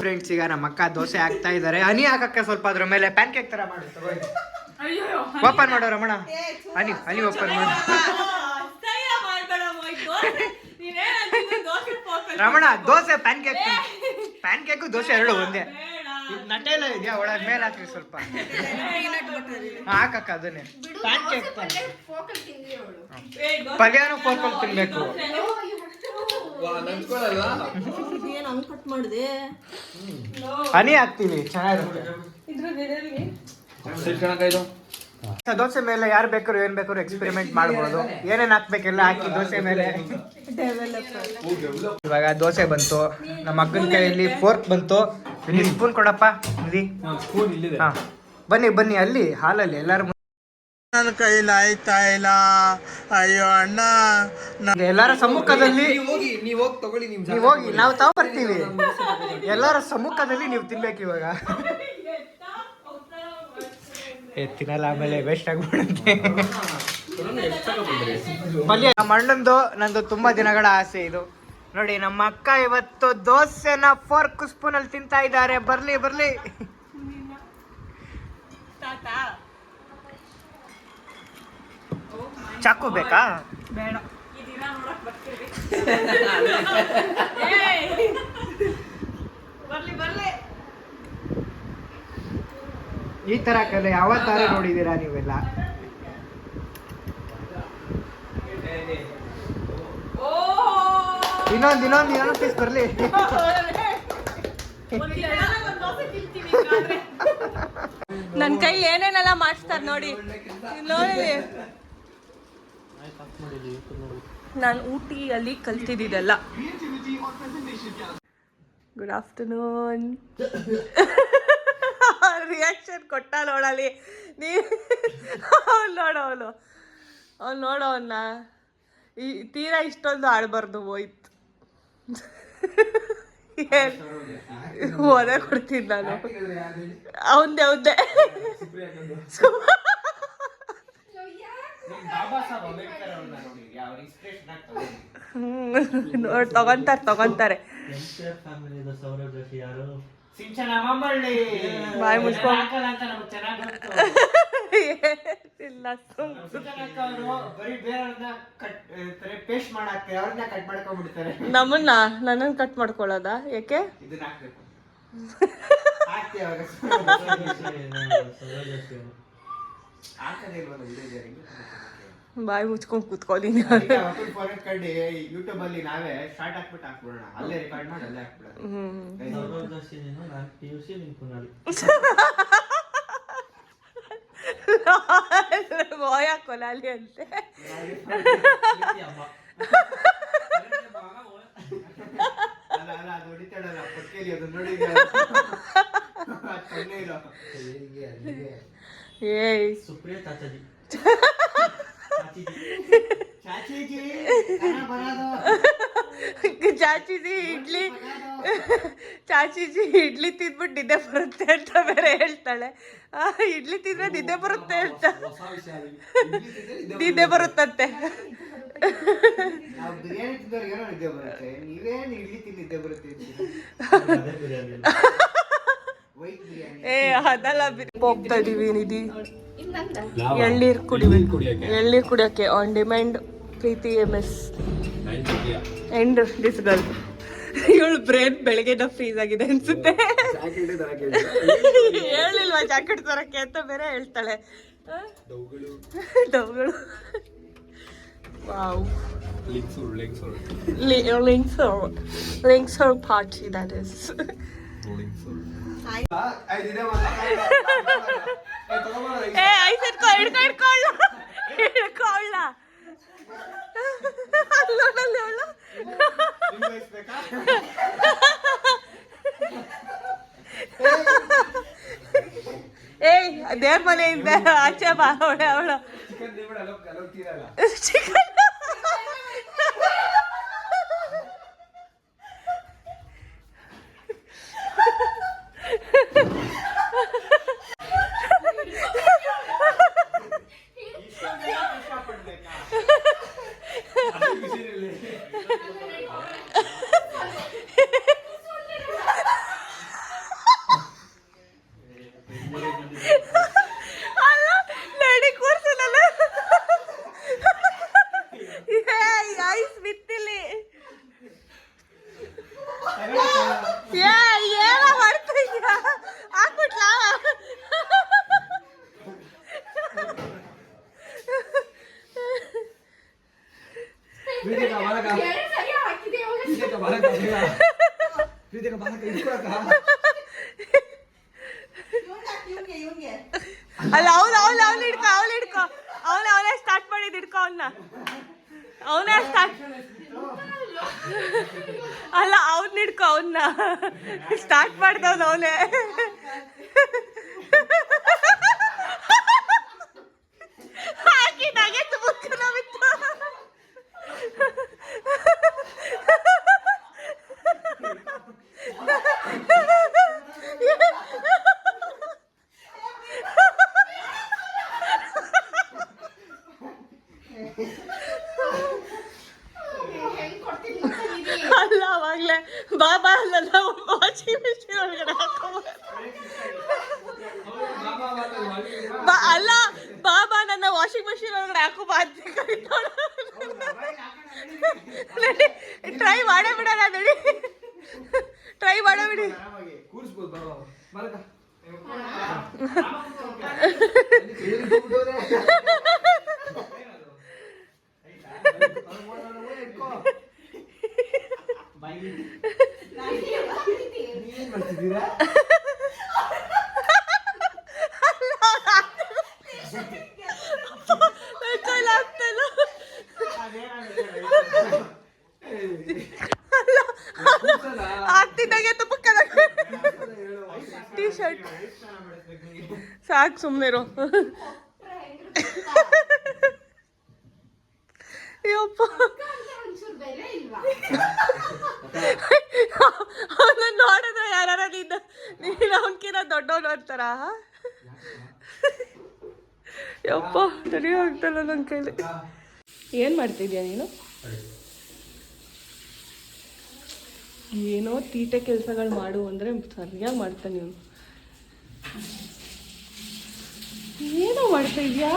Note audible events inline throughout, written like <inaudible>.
Friends ಈಗ ನಮ್ಮ ಅಕ್ಕ ದೋಸೆ ಹಾಕ್ತಾ ಇದ್ದಾರೆ ಹನಿ ಹಾಕಕ್ಕೆ ಸ್ವಲ್ಪ ಅದ್ರ ಮೇಲೆ ಪ್ಯಾನ್ ಕೇಕ್ ತರ ಮಾಡಿ ಓಪನ್ ಮಾಡೋ ರಮಣ. ಹನಿ ಹನಿ ಓಪನ್ ಮಾಡಿ. ಅಸಹ್ಯ ಮೊಯ್ ದೋಸೆ ನೀನೇನ್ ಅಂತಿದ್ದೆ dosa focus Ramana dosa pancake pancake dosa ಎರಡು ಒಂದೇ. ನಟೆಲ್ಲ ಇದೆಯಾ? ಒಳಗೆ ಮೇಲೆ ಹಾಕ್ರಿ ಸ್ವಲ್ಪ. ಹಾಕಕ್ಕ ಅದನ್ನೇ. ಪ್ಯಾನ್ ಕೇಕ್ ಫೋಕಲ್ ಪಲ್ಯನೂ ಫೋರ್ಕಲ್ ತಿನ್ಬೇಕು. ಏನ್ ಹಂಗ್ ಕಟ್ ಮಾಡಿದೆ? ಹನಿ ಹಾಕ್ತೀವಿ ಚೆನ್ನಾಗಿರುತ್ತೆ. ದೋಸೆ ಮೇಲೆ ಯಾರು ಬೇಕಾದ್ರು ಏನ್ ಬೇಕಾದ್ರು ಎಕ್ಸ್ಪೆರಿಮೆಂಟ್ ಮಾಡ್ಬೋದು. ಏನೇನ್ ಹಾಕ್ಬೇಕೆಲ್ಲ ಹಾಕಿ ದೋಸೆ ಮೇಲೆ. ಇವಾಗ ದೋಸೆ ಬಂತು ನಮ್ಮ ಅಕ್ಕನ ಕೈಯಲ್ಲಿ ಫೋರ್ಕ್ ಬಂತು. ಇಲ್ಲಿ ಸ್ಪೂನ್ ಕೊಡಪ್ಪ ಇಲ್ಲಿ ಹಾ. ಬನ್ನಿ ಬನ್ನಿ ಅಲ್ಲಿ ಹಾಲಲ್ಲಿ ಎಲ್ಲಾರು ನನ್ನ ಕೈಲಿ ಆಯ್ತಾ ಇಲ್ಲ? ಅಯ್ಯೋ ಅಣ್ಣ ಎಲ್ಲರ ಸಮ್ಮುಖದಲ್ಲಿ ಹೋಗಿ ನೀವು ಹೋಗಿ ತಗೊಳ್ಳಿ ನೀವು ನೀವು ಹೋಗಿ ನಾವು ತಾವ ಬರ್ತೀವಿ. ಎಲ್ಲರ ಸಮ್ಮುಖದಲ್ಲಿ ನೀವು ತಿನ್ಬೇಕು ಇವಾಗ. ಏ ತಿನ್ನಲ್ಲ ಆಮೇಲೆ ವೇಸ್ಟ್ ಆಗ್ಬಿಡುತ್ತೆ. ಪಲ್ಯ ನಮ್ಮ ಅಣ್ಣಂದು ನಂದು ತುಂಬಾ ದಿನಗಳ ಆಸೆ ಇದು. ನೋಡಿ ನಮ್ಮ ಅಕ್ಕ ಇವತ್ತು ದೋಸೆನ ಫೋರ್ಕ್ ಸ್ಪೂನ್ ಅಲ್ಲಿ ತಿಂತಾ ಇದ್ದಾರೆ. ಬರ್ಲಿ ಬರ್ಲಿ. ಚಾಕು ಬೇಕಾ? ಬೇಡ. ಇದೀರ ನೋಡಕ್ ಬರ್ತೀವಿ ಏಯ್! ಬರ್ಲಿ ಬರ್ಲಿ ಈ ತರ ಕಲೆ ಯಾವತ್ತಾರ ನೋಡಿದೀರಾ ನೀವೆಲ್ಲ? ಇನ್ನೊಂದು ಇನ್ನೊಂದ್ ಇನ್ನೊಂದ್ ಇನ್ನೊಂದ್ ಪೀಸ್ ಬರ್ಲಿ. ನನ್ ಕೈ ಏನೇನೆಲ್ಲ ಮಾಡಿಸ್ತಾರ ನೋಡಿ. ನೋಡಿ ನಾನು ಊಟಿಯಲ್ಲಿ ಕಲ್ತಿದ್ದಿದ್ದೆಲ್ಲ ಗುಡ್ ಆಫ್ಟರ್ನೂನ್ ರಿಯಾಕ್ಷನ್ ಕೊಟ್ಟ ನೋಡಲಿ. ನೀ ಅವ್ನು ನೋಡು ಅವನು. ಅವ್ನು ನೋಡು ಅವನ್ನ ಈ ತೀರಾ ಇಷ್ಟೊಂದು ಆಡಬಾರ್ದು ಹೋಯ್ತು ಏನು? ಓದೇ ಕೊಡ್ತೀನಿ ನಾನು. ನೋಡಿ ತಗೊಂತಾರೆ ತಗೊಂತಾರೆ. ಬಾಯಿ ಚೆನ್ನಾಗಿ ಇಲ್ಲ ಪೇಸ್ಟ್ ಮಾಡಾಕ್ತಾರೆ ಅವ್ರನ್ನ ಕಟ್ ಮಾಡ್ಕೊಂಡ್ಬಿಡ್ತಾರೆ. ನಮ್ಮನ್ನ ನನ್ನನ್ನು ಕಟ್ ಮಾಡ್ಕೊಳ್ಳೋದ? ಯಾಕೆ ಇದನ್ನ ಹಾಕ್ಬೇಕು. <laughs> ಹಾಕ್ತಿ ಬಾಯಿ ಮುಚ್ಕೊಂಡ್ ಕೂತ್ಕೊತೀನಿ ಕಡೆ ಯೂಟ್ಯೂಬ್ ಅಲ್ಲಿ ನಾವೇ ಸ್ಟಾರ್ಟ್ ಹಾಕ್ಬಿಟ್ಟು ಹಾಕ್ಬಿಡೋಣ. ಅಲ್ಲೇ ರೆಕಾರ್ಡ್ ಮಾಡಿ ಅಲ್ಲೇ ಹಾಕ್ಬಿಡೋಣ ಹ್ಮ್ ಬೋಯ ಅಂತೆ. ಅಲ್ಲ ಅಲ್ಲ ಅದು ಹೊಡಿತಾಳಲ್ಲ ಪಕ್ಕೇಲಿ ಅದು ನೋಡಿ <laughs> ಚೆನ್ನೈ ಇರೋ ಏಯ್ ಚಾಚೀಜಿ <laughs> ಇಡ್ಲಿ. ಚಾಚಿಜಿ ಇಡ್ಲಿ ತಿಂದ್ಬಿಟ್ಟು ನಿದ್ದೆ ಬರುತ್ತೆ ಅಂತ ಬೇರೆ ಹೇಳ್ತಾಳೆ. ಆ, ಇಡ್ಲಿ ತಿಂದ್ರೆ ನಿದ್ದೆ ಬರುತ್ತೆ ಅಂತ. <laughs> ನಿದ್ದೆ ಬರುತ್ತಂತೆ. ಬಿರಿಯಾನಿ ತಿಂದವ್ರಿಗೆ ಏನೋ ನಿದ್ದೆ ಬರುತ್ತೆ. ನೀವೇನು ಇಡ್ಲಿ ತಿಂದು ನಿದ್ದೆ ಬರುತ್ತೆ <laughs> ಏ ಅದಲ್ಲ ಬಿ- ಹೋಗ್ತಾ ಇದೀವಿ ನಿಧಿ ಎಳ್ನೀರ್ ಕುಡಿಬೇಕು ಎಳ್ನೀರ್ ಕುಡಿಯೋಕೆ on demand Preethi M S and this girl ಇವಳು ಬ್ರೇನ್ ಬೆಳಗ್ಗೆನ ಫ್ರೀಸ್ ಆಗಿದೆ ಅನ್ಸುತ್ತೆ ಹೇಳಿಲ್ವಾ ಜಾಕೆಟ್ ತರಕ್ಕೆ ಅಂತ ಬೇರೆ ಹೇಳ್ತಾಳೆ ಆ? ಡವ್ಗಳು wow links links party that is a ice ಹಿಡ್ಕೊ ಹಿಡ್ಕೊ ಹಿಡ್ಕೊಳ್ಳ ಹಿಡ್ಕೊಳ್ಳ ಅಲ್ಲೋಡಲ್ಲಿ ಅವಳು ಏಯ್ ಅವನೇ ಸ್ಟಾರ್ಟ್ ಅಲ್ಲ ಅವ್ನ ಹಿಡ್ಕೊ ಅವನ್ನ ಸ್ಟಾರ್ಟ್ ಮಾಡ್ದವ್ನು ಅವನೇ. ಹಾಕಿ ನಗೆತ್ತು ಮುಕ್ಕನ ಬಿತ್ತು ಅಲ್ಲ ಅವಾಗ್ಲೇ ಬಾ ಬಾ ಅಲ್ಲ ವಾಷಿಂಗ್ ಮಿಷಿನ್ ಒಳಗಡೆ ಹಾಕೋ ಬಾ ಅಲ್ಲ, ಬಾಬಾ ನನ್ನ ವಾಷಿಂಗ್ ಮಿಷಿನ್ ಒಳಗಡೆ ಹಾಕೋ ಬಾ ಅಂತ ಟ್ರೈ ಮಾಡೇ ಬಿಡೋಣ, ನಡಿ. ಟ್ರೈ ಮಾಡೇ ಬಿಡಿ. ನನ್ ಕೈಲಿ ಆಗ್ತಿಲ್ಲ. ಅಲ್ಲ, ಆಗ್ತಿದ್ದಂಗೆ ತುಪ್ಪಕ್ಕಲ್ಲ ಟೀ ಶರ್ಟ್ ಸಾಕು ಸುಮ್ಮನಿರು ಅಯ್ಯಪ್ಪ ಅವನ ನೋಡಿದ್ರೆ ಯಾರ ನಿನ್ನ, ನೀನು ಅವನಕಿನ ದೊಡ್ಡವನು ಅಂತಾರ ಯಪ್ಪ ಸರಿ ಆಗ್ತಲ್ಲ ನನ್ನ ಕೈಲಿ. ಏನು ಮಾಡ್ತಿದ್ಯಾ ನೀನು? ಏನೋ ತೀಟೆ ಕೆಲಸಗಳು ಮಾಡು ಅಂದರೆ ಸರಿಯಾಗಿ ಮಾಡ್ತಾನೆ ನೀನು ಏನೋ ಮಾಡ್ತಾ ಇದ್ಯಾ?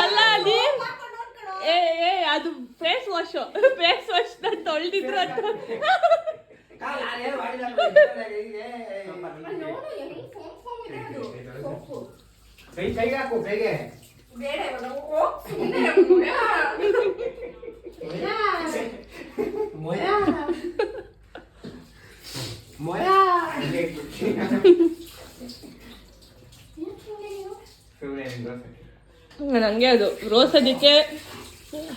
ಅಲ್ಲ ಏ ಅದು ಫೇಸ್ ವಾಶ್ ಫೇಸ್ ವಾಶ್ ನಾನು ತೊಳ್ದಿದ್ರು ಅಂತ. ಕೈ ಕೈಗೆ ಹಾಕು ಕೈಗೆ ಮೊಯ ಮೊಯ ನಂಗೆ ಅದು ರೋಸ್ ಅದಕ್ಕೆ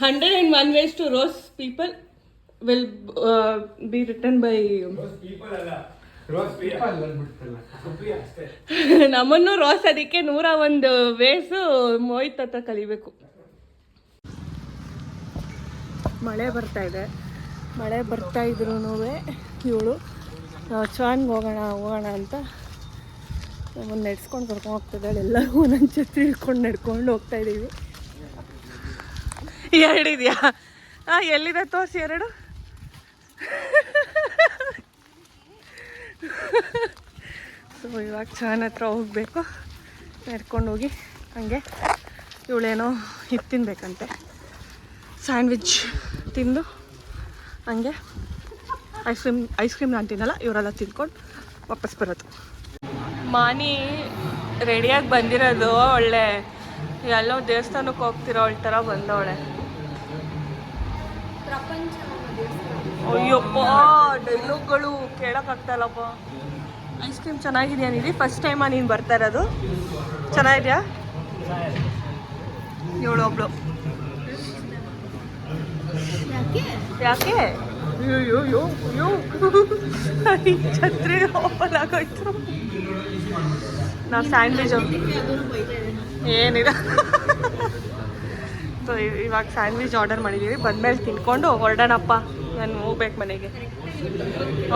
hundred and one ways to rose people will be return by ನಮ್ಮನ್ನು ರೋಸ್ ಅದಕ್ಕೆ ನೂರ ಒಂದು ವೇಸು ಮೋಹಿತ್ ಹತ್ರ ಕಲಿಬೇಕು. ಮಳೆ ಬರ್ತಾ ಇದೆ. ಮಳೆ ಬರ್ತಾ ಇದ್ರು ಇವಳು ಚಾನ್ಗೆ ಹೋಗೋಣ ಹೋಗೋಣ ಅಂತ ನಮ್ಮನ್ನು ನೆಡ್ಸ್ಕೊಂಡು ಕರ್ಕೊಂಡು ಹೋಗ್ತಿದ್ದಾಳೆ. ಎಲ್ಲರೂ ಒಂದೊಂದು ಛತ್ರಿ ಹಿಡ್ಕೊಂಡು ನಡ್ಕೊಂಡು ಹೋಗ್ತಾ ಇದ್ದೀವಿ ಎರಡಿದೆಯಾ ಹಾಂ ಎಲ್ಲಿದೆ ತೋರಿಸಿ ಎರಡು? <laughs> ಸೊ ಇವಾಗ ಚಾನ್ ಹತ್ರ ಹೋಗಬೇಕು. ನಡ್ಕೊಂಡು ಹೋಗಿ. ಹಂಗೆ ಇವಳೇನೋ ಇದು ತಿನ್ಬೇಕಂತೆ. ಸ್ಯಾಂಡ್ವಿಚ್ ತಿಂದು ಹಂಗೆ ಐಸ್ ಕ್ರೀಮ್ ಐಸ್ ಕ್ರೀಮ್ ನಾನು ತಿನ್ನಲ್ಲ ಇವರೆಲ್ಲ ತಿನ್ಕೊಂಡು ವಾಪಸ್ ಬರೋದು. ಮಾನಿ ರೆಡಿಯಾಗಿ ಬಂದಿರೋದು ಒಳ್ಳೆ. ಎಲ್ಲೋ ದೇವಸ್ಥಾನಕ್ಕೆ ಹೋಗ್ತಿರೋ ಅವಳ ಥರ ಬಂದವಳೆ. ಅಯ್ಯಪ್ಪ ಡೈಲಾಗ್ಗಳು ಕೇಳೋಕ್ಕಾಗ್ತಾಯಿಲ್ಲಪ್ಪ ಐಸ್ ಕ್ರೀಮ್ ಚೆನ್ನಾಗಿದೆಯಾ ನೀಡಿ ಫಸ್ಟ್ ಟೈಮಾ ನೀನು ಬರ್ತಾ ಇರೋದು. ಚೆನ್ನಾಗಿದೆಯಾ? ಏಳು ಒಬ್ಳು ಯಾಕೆ? ಅಯ್ಯೋ ಅಯ್ಯೋ ಅಯ್ಯೋ ಈ ಛತ್ರಿ ಓಪನ್ ಆಗೋಯ್ತು. ನಾವು ಸ್ಯಾಂಡ್ವಿಚ್ ಏನಿಲ್ಲ. ಸೊ ಇವಾಗ ಸ್ಯಾಂಡ್ವಿಚ್ ಆರ್ಡರ್ ಮಾಡಿದ್ದೀವಿ ಬಂದ್ಮೇಲೆ ತಿನ್ಕೊಂಡು ಹೊರಡೋಣಪ್ಪ. ನಾನು ಹೋಗ್ಬೇಕು ಮನೆಗೆ.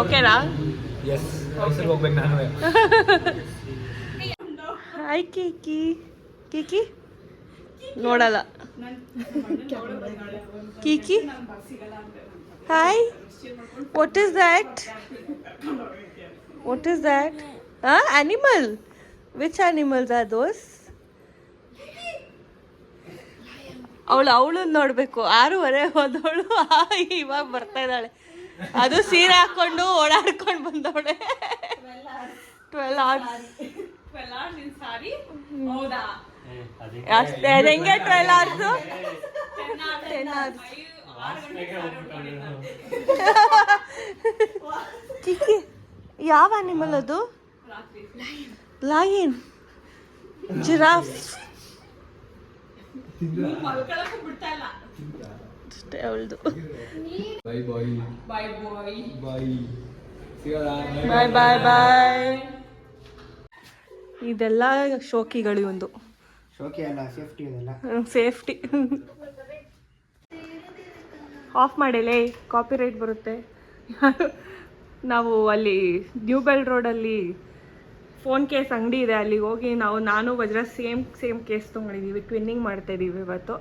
ಓಕೆನಾ ಹೋಗ್ಬೇಕು ನಾನು ಹಾಯ್ ಕೀಕಿ ಕೀಕಿ ನೋಡಲ್ಲ Kiki hi what is that what is that ಹಾಂ animal which animals are those ಅವಳು, ಅವಳನ್ನ ನೋಡಬೇಕು. ಆರೂವರೆ ಹೋದವಳು. ಇವಾಗ ಬರ್ತಾ ಇದ್ದಾಳೆ. ಅದು ಸೀರೆ ಹಾಕೊಂಡು ಓಡಾಡ್ಕೊಂಡು ಬಂದವಳೆ. ಟ್ವೆಲ್ ಅವರ್ಸ್ ಅಷ್ಟೇ ಅದು ಹೆಂಗೆ twelve hours ten hours Kiki ಯಾವ ಅನಿಮಲ್ ಅದು? ಲಯನ್ ಜಿರಾಫ್ ಅಷ್ಟೇ ಅವಳದು. ಬಾಯ್ ಬಾಯ್ ಬಾಯ್ ಬಾಯ್ ಬಾಯ್ ಸಿಗಲ್ಲ ಬಾಯ್ ಬಾಯ್ ಬಾಯ್ ಇದೆಲ್ಲ ಶೋಕಿಗಳು ಒಂದು ಶೋಕಿ ಅಲ್ಲ ಸೇಫ್ಟಿ ಇದೆಲ್ಲ. ಸೇಫ್ಟಿ ಆಫ್ ಮಾಡಿಲೇ ಕಾಪಿ ರೈಟ್ ಬರುತ್ತೆ ನಾವು ಅಲ್ಲಿ ನ್ಯೂ ಬೆಲ್ ರೋಡಲ್ಲಿ ಫೋನ್ ಕೇಸ್ ಅಂಗಡಿ ಇದೆ ಅಲ್ಲಿಗೆ ಹೋಗಿ ನಾವು ನಾನು ವಜ್ರ ಸೇಮ್ ಸೇಮ್ ಕೇಸ್ ತೊಗೊಂಡಿದ್ದೀವಿ ಟ್ವಿನ್ನಿಂಗ್ ಮಾಡ್ತಾ ಇದ್ದೀವಿ ಇವತ್ತು.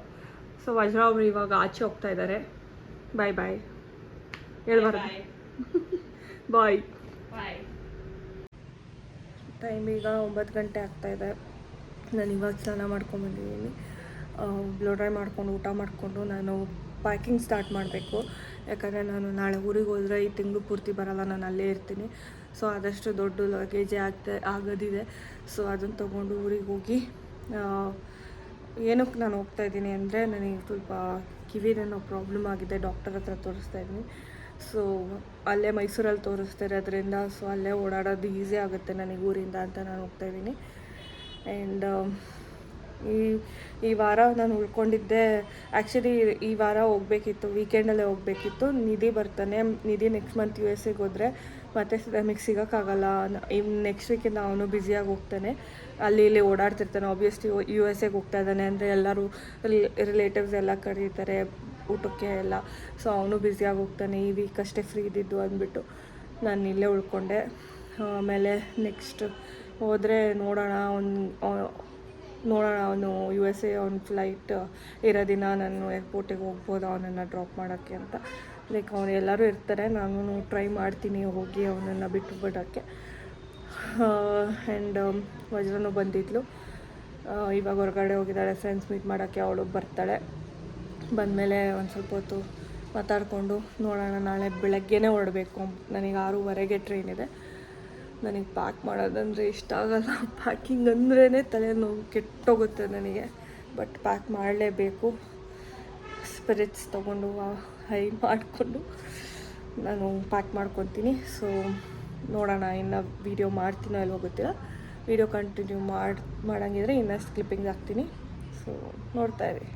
ಸೊ ವಜ್ರ ಅವರು ಇವಾಗ ಆಚೆ ಹೋಗ್ತಾ ಇದ್ದಾರೆ. ಬಾಯ್ ಬಾಯ್ ಹೇಳ್ಬಾರ್ದು. ಬಾಯ್ ಟೈಮ್ <laughs> ಈಗ ಒಂಬತ್ತು ಗಂಟೆ ಆಗ್ತಾ ಇದೆ. ನಾನು ಇವಾಗ ಸ್ನಾನ ಮಾಡ್ಕೊಂಬಂದಿದ್ದೀನಿ ಬ್ಲೋ ಡ್ರೈ ಮಾಡ್ಕೊಂಡು ಊಟ ಮಾಡಿಕೊಂಡು ನಾನು ಪ್ಯಾಕಿಂಗ್ ಸ್ಟಾರ್ಟ್ ಮಾಡಬೇಕು. ಯಾಕಂದರೆ ನಾನು ನಾಳೆ ಊರಿಗೆ ಹೋದರೆ ಈ ತಿಂಗಳು ಪೂರ್ತಿ ಬರಲ್ಲ ನಾನು ಅಲ್ಲೇ ಇರ್ತೀನಿ. ಸೊ ಆದಷ್ಟು ದೊಡ್ಡ ಲಗೇಜೇ ಆಗ್ತಾ ಆಗೋದಿದೆ. ಸೊ ಅದನ್ನು ತೊಗೊಂಡು ಊರಿಗೆ ಹೋಗಿ ಏನಕ್ಕೆ ನಾನು ಹೋಗ್ತಾ ಇದ್ದೀನಿ ಅಂದರೆ ನನಗೆ ಸ್ವಲ್ಪ ಕಿವಿದೇನೋ ಪ್ರಾಬ್ಲಮ್ ಆಗಿದೆ ಡಾಕ್ಟರ್ ಹತ್ರ ತೋರಿಸ್ತಾ ಇದ್ದೀನಿ. ಸೊ ಅಲ್ಲೇ ಮೈಸೂರಲ್ಲಿ ತೋರಿಸ್ತಾರೆ ಅದರಿಂದ ಸೊ ಅಲ್ಲೇ ಓಡಾಡೋದು ಈಸಿ ಆಗುತ್ತೆ ನನಗೆ ಊರಿಂದ ಅಂತ ನಾನು ಹೋಗ್ತಾ ಇದ್ದೀನಿ. ಆ್ಯಂಡ್ ಈ ಈ ವಾರ ನಾನು ಉಳ್ಕೊಂಡಿದ್ದೆ ಆ್ಯಕ್ಚುಲಿ ಈ ವಾರ ಹೋಗಬೇಕಿತ್ತು ವೀಕೆಂಡಲ್ಲೇ ಹೋಗಬೇಕಿತ್ತು. ನಿಧಿ ಬರ್ತಾನೆ, Nidhi next month U S ಹೋದರೆ ಮತ್ತೆ ನಮಗೆ ಸಿಗೋಕ್ಕಾಗಲ್ಲ ಇವ್ ನೆಕ್ಸ್ಟ್ ವೀಕಿಂದ ಅವನು ಬ್ಯುಸಿಯಾಗಿ ಹೋಗ್ತಾನೆ. ಅಲ್ಲಿ ಇಲ್ಲಿ ಓಡಾಡ್ತಿರ್ತಾನೆ. ಆಬ್ವಿಯಸ್ಲಿ ಯು ಎಸ್ ಎಗೆ ಹೋಗ್ತಾ ಇದ್ದಾನೆ ಅಂದರೆ ಎಲ್ಲರೂ ರಿಲೇಟಿವ್ಸ್ ಎಲ್ಲ ಕರೀತಾರೆ, ಊಟಕ್ಕೆ ಎಲ್ಲ. ಸೊ ಅವನು ಬ್ಯುಸಿಯಾಗಿ ಹೋಗ್ತಾನೆ. ಈ ವೀಕ್ ಅಷ್ಟೇ ಫ್ರೀ ಇದ್ದಿದ್ದು ಅಂದ್ಬಿಟ್ಟು ನಾನು ಇಲ್ಲೇ ಉಳ್ಕೊಂಡೆ. ಆಮೇಲೆ ನೆಕ್ಸ್ಟ್ ಹೋದರೆ ನೋಡೋಣ ಒಂದು ನೋಡೋಣ ಅವನು ಯು ಎಸ್ ಎ ಅವ್ನ ಫ್ಲೈಟ್ ಇರೋ ದಿನ ನಾನು ಏರ್ಪೋರ್ಟಿಗೆ ಹೋಗ್ಬೋದು ಅವನನ್ನು ಡ್ರಾಪ್ ಮಾಡೋಕ್ಕೆ ಅಂತ. ಲೈಕ್ ಅವ್ರು ಎಲ್ಲರೂ ಇರ್ತಾರೆ ನಾನು ಟ್ರೈ ಮಾಡ್ತೀನಿ ಹೋಗಿ ಅವನನ್ನು ಬಿಟ್ಟು ಬಿಡೋಕ್ಕೆ. ಆ್ಯಂಡ್ ವಜ್ರನೂ ಬಂದಿದ್ಲು. ಇವಾಗ ಹೊರಗಡೆ ಹೋಗಿದ್ದಾಳೆ ಫ್ರೆಂಡ್ಸ್ ಮೀಟ್ ಮಾಡೋಕ್ಕೆ ಅವಳು ಬರ್ತಾಳೆ. ಬಂದಮೇಲೆ ಒಂದು ಸ್ವಲ್ಪ ಹೊತ್ತು ಮಾತಾಡಿಕೊಂಡು ನೋಡೋಣ, ನಾಳೆ ಬೆಳಗ್ಗೆನೇ ಹೊರಡಬೇಕು. ನನಗೆ ಆರೂವರೆಗೆ ಟ್ರೈನ್ ಇದೆ. ನನಗೆ ಪ್ಯಾಕ್ ಮಾಡೋದಂದರೆ ಇಷ್ಟ ಆಗಲ್ಲ. ಪ್ಯಾಕಿಂಗ್ ಅಂದ್ರೇ ತಲೆನೋವು ಕೆಟ್ಟೋಗುತ್ತೆ ನನಗೆ. ಬಟ್ ಪ್ಯಾಕ್ ಮಾಡಲೇಬೇಕು. ಸ್ಪಿರಿಟ್ಸ್ ತೊಗೊಂಡು ಹೈ ಮಾಡಿಕೊಂಡು ನಾನು ಪ್ಯಾಕ್ ಮಾಡ್ಕೊತೀನಿ. ಸೊ ನೋಡೋಣ ಇನ್ನು ವೀಡಿಯೋ ಮಾಡ್ತೀನೋ ಇಲ್ವೋ ಗೊತ್ತಿಲ್ಲ. ವೀಡಿಯೋ ಕಂಟಿನ್ಯೂ ಮಾಡಿ ಮಾಡೋಂಗಿದ್ರೆ ಇನ್ನಷ್ಟು ಕ್ಲಿಪ್ಪಿಂಗ್ಸ್ ಹಾಕ್ತೀನಿ. ಸೊ ನೋಡ್ತಾ ಇರಿ.